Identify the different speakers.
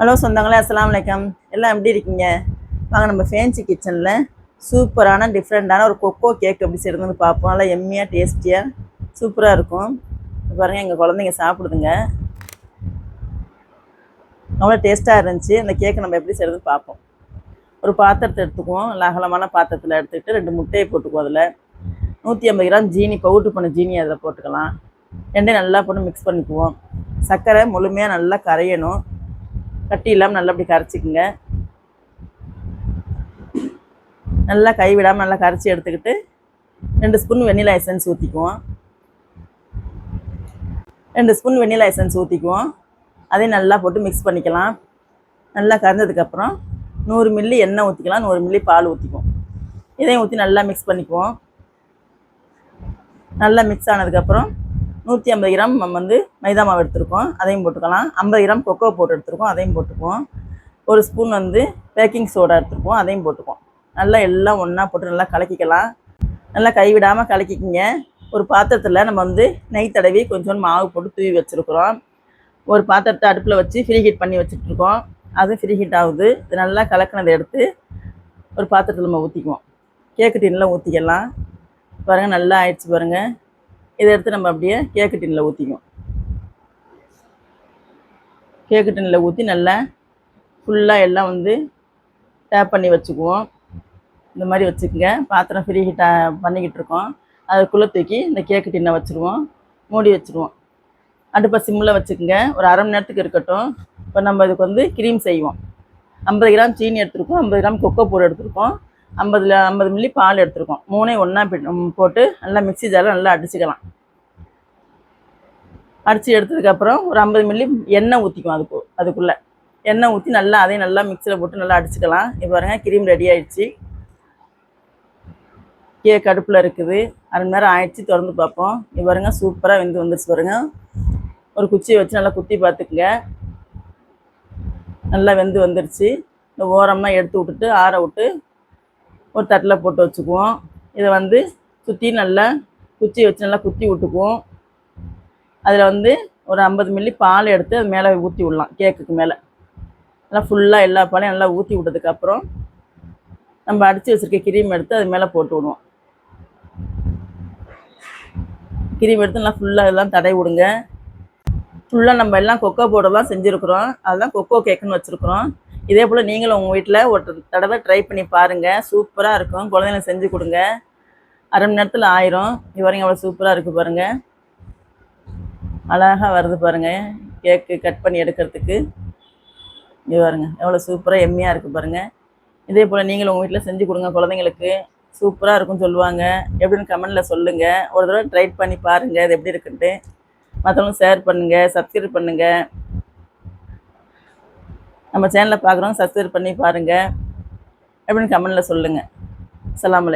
Speaker 1: Hello சொந்தங்களே அஸ்லாம் வலைக்கம் எல்லாம் எப்படி இருக்கீங்க? வாங்க நம்ம ஃபேன்சி கிச்சனில் சூப்பரான டிஃப்ரெண்ட்டான ஒரு கொக்கோ கேக் எப்படி செய்யறதுன்னு பார்ப்போம். நல்லா எம்மியாக டேஸ்டியாக சூப்பராக இருக்கும். பாருங்கள் எங்கள் குழந்தைங்க சாப்பிடுதுங்க. அவ்வளோ டேஸ்ட்டாக இருந்துச்சு. அந்த கேக்கை நம்ம எப்படி செய்யறதுன்னு பார்ப்போம். ஒரு பாத்திரத்தை எடுத்துக்குவோம். அகலமான பாத்திரத்தில் எடுத்துக்கிட்டு ரெண்டு முட்டையை போட்டுக்குவோம் அதில். நூற்றி ஐம்பது கிராம் ஜீனி பவுட்ரு பண்ண ஜீனி அதில் போட்டுக்கலாம். ரெண்டையும் நல்லா போட்டு மிக்ஸ் பண்ணிக்குவோம். சர்க்கரை முழுமையாக நல்லா கரையணும். கட்டி இல்லாமல் நல்லா அப்படி கரைச்சிக்குங்க. நல்லா கைவிடாமல் நல்லா கரைச்சி எடுத்துக்கிட்டு ரெண்டு ஸ்பூன் வெண்ணிலா எசன்ஸ் ஊற்றிக்குவோம் ரெண்டு ஸ்பூன் வெண்ணிலா எசன்ஸ் ஊற்றிக்குவோம் அதையும் நல்லா போட்டு மிக்ஸ் பண்ணிக்கலாம். நல்லா கரைஞ்சதுக்கப்புறம் நூறு மில்லி எண்ணெய் ஊற்றிக்கலாம் நூறு மில்லி பால் ஊற்றிக்குவோம் இதையும் ஊற்றி நல்லா மிக்ஸ் பண்ணிக்குவோம். நல்லா மிக்ஸ் ஆனதுக்கப்புறம் நூற்றி ஐம்பது கிராம் நம்ம வந்து மைதா மாவு எடுத்துருக்கோம். அதையும் போட்டுக்கலாம். ஐம்பது கிராம் கொக்கோ போட்டு எடுத்துருக்கோம். அதையும் போட்டுக்குவோம். ஒரு ஸ்பூன் வந்து பேக்கிங் சோடா எடுத்துருக்கோம். அதையும் போட்டுக்குவோம். நல்லா எல்லாம் ஒன்றா போட்டு நல்லா கலக்கிக்கலாம். நல்லா கைவிடாமல் கலக்கிக்கிங்க. ஒரு பாத்திரத்தில் நம்ம வந்து நெய் தடவி கொஞ்சம் மாவு போட்டு தூவி வச்சுருக்குறோம். ஒரு பாத்திரத்தை அடுப்பில் வச்சு ஃப்ரீ ஹீட் பண்ணி வச்சுட்ருக்கோம். அது ஃப்ரீ ஹீட் ஆகுது. இது நல்லா கலக்கினதை எடுத்து ஒரு பாத்திரத்தில் நம்ம ஊற்றிக்குவோம் கேக்கு டின்னில் ஊற்றிக்கலாம் பாருங்கள் நல்லா ஆயிடுச்சு பாருங்கள் இதை எடுத்து நம்ம அப்படியே கேக்கு டின்னில் ஊற்றிக்குவோம் கேக்கு டின்னில் ஊற்றி நல்லா ஃபுல்லாக எல்லாம் வந்து டேப் பண்ணி வச்சுக்குவோம். இந்த மாதிரி வச்சுக்கோங்க. பாத்திரம் ஃப்ரீ ஹீட்டாக பண்ணிக்கிட்டு இருக்கோம். அதுக்குள்ளே தூக்கி இந்த கேக்கு டின்னை வச்சுருவோம். மூடி வச்சுருவோம். அடுப்பை சிம்மில் வச்சுக்கோங்க. ஒரு அரை மணி நேரத்துக்கு இருக்கட்டும். இப்போ நம்ம இதுக்கு வந்து க்ரீம் செய்வோம். ஐம்பது கிராம் சீனி எடுத்துருக்கோம். ஐம்பது கிராம் கொக்கோ பவுடர் எடுத்துருக்கோம். ஐம்பதுல ஐம்பது மில்லி பால் எடுத்துருக்கோம். மூணையும் ஒன்றா போட்டு நல்லா மிக்ஸி ஜாரில் நல்லா அடிச்சுக்கலாம். அடித்து எடுத்ததுக்கப்புறம் ஒரு ஐம்பது மில்லி எண்ணெய் ஊற்றிக்கும் அதுக்கு அதுக்குள்ளே. எண்ணெய் ஊற்றி நல்லா அதையும் நல்லா மிக்சியில் போட்டு நல்லா அடிச்சுக்கலாம். இப்போ பாருங்கள் க்ரீம் ரெடி ஆயிடுச்சு. கேக் அடுப்பில் இருக்குது. அரை மணி நேரம் ஆயிடுச்சு திறந்து பார்ப்போம். இப்போ பாருங்க சூப்பராக வெந்து வந்துருச்சு பாருங்க. ஒரு குச்சியை வச்சு நல்லா குத்தி பார்த்துக்குங்க. நல்லா வெந்து வந்துருச்சு. இந்த ஓரமாக எடுத்து விட்டுட்டு ஆற விட்டு ஒரு தட்டில் போட்டு வச்சுக்குவோம். இதை வந்து சுற்றி நல்லா குச்சி வச்சு நல்லா குத்தி விட்டுக்குவோம். அதில் வந்து ஒரு ஐம்பது மில்லி பால் எடுத்து அது மேலே ஊற்றி விடலாம் கேக்குக்கு மேலே. நல்லா ஃபுல்லாக எல்லா பாலையும் நல்லா ஊற்றி விட்டதுக்கப்புறம் நம்ம அடித்து வச்சுருக்க கிரீம் எடுத்து அது மேலே போட்டு விடுவோம். கிரீம் எடுத்து நல்லா ஃபுல்லாக எல்லாம் தடவி விடுங்க. ஃபுல்லாக நம்ம எல்லாம் கொக்கோ பவுடர்லாம் செஞ்சுருக்குறோம். அதுதான் கொக்கோ கேக்குன்னு வச்சுருக்குறோம். இதே போல் நீங்களும் உங்கள் வீட்டில் ஒரு தடவை ட்ரை பண்ணி பாருங்கள் சூப்பராக இருக்கும். குழந்தைங்களுக்கு செஞ்சு கொடுங்க. அரை மணி நேரத்தில் ஆயிரும். இவரையும் அவ்வளோ சூப்பராக இருக்குது பாருங்கள் அழகாக வருது பாருங்கள் கேக்கு கட் பண்ணி எடுக்கிறதுக்கு. இது பாருங்க. எவ்வளோ சூப்பராக எம்மியாக இருக்குது பாருங்கள் இதே போல் நீங்களும் உங்கள் வீட்டில் செஞ்சு கொடுங்க குழந்தைங்களுக்கு. சூப்பராக இருக்கும்னு சொல்லுவாங்க. எப்படின்னு கமெண்டில் சொல்லுங்கள் ஒரு தடவை ட்ரை பண்ணி பாருங்கள் இது எப்படி இருக்குன்ட்டு. மற்றவங்களும் ஷேர் பண்ணுங்கள் சப்ஸ்கிரைப் பண்ணுங்கள் நம்ம சேனலை பார்க்குறோம் சப்ஸ்கிரைப் பண்ணி பாருங்கள் எப்படின்னு கமெண்டில் சொல்லுங்கள் அஸ்ஸலாமு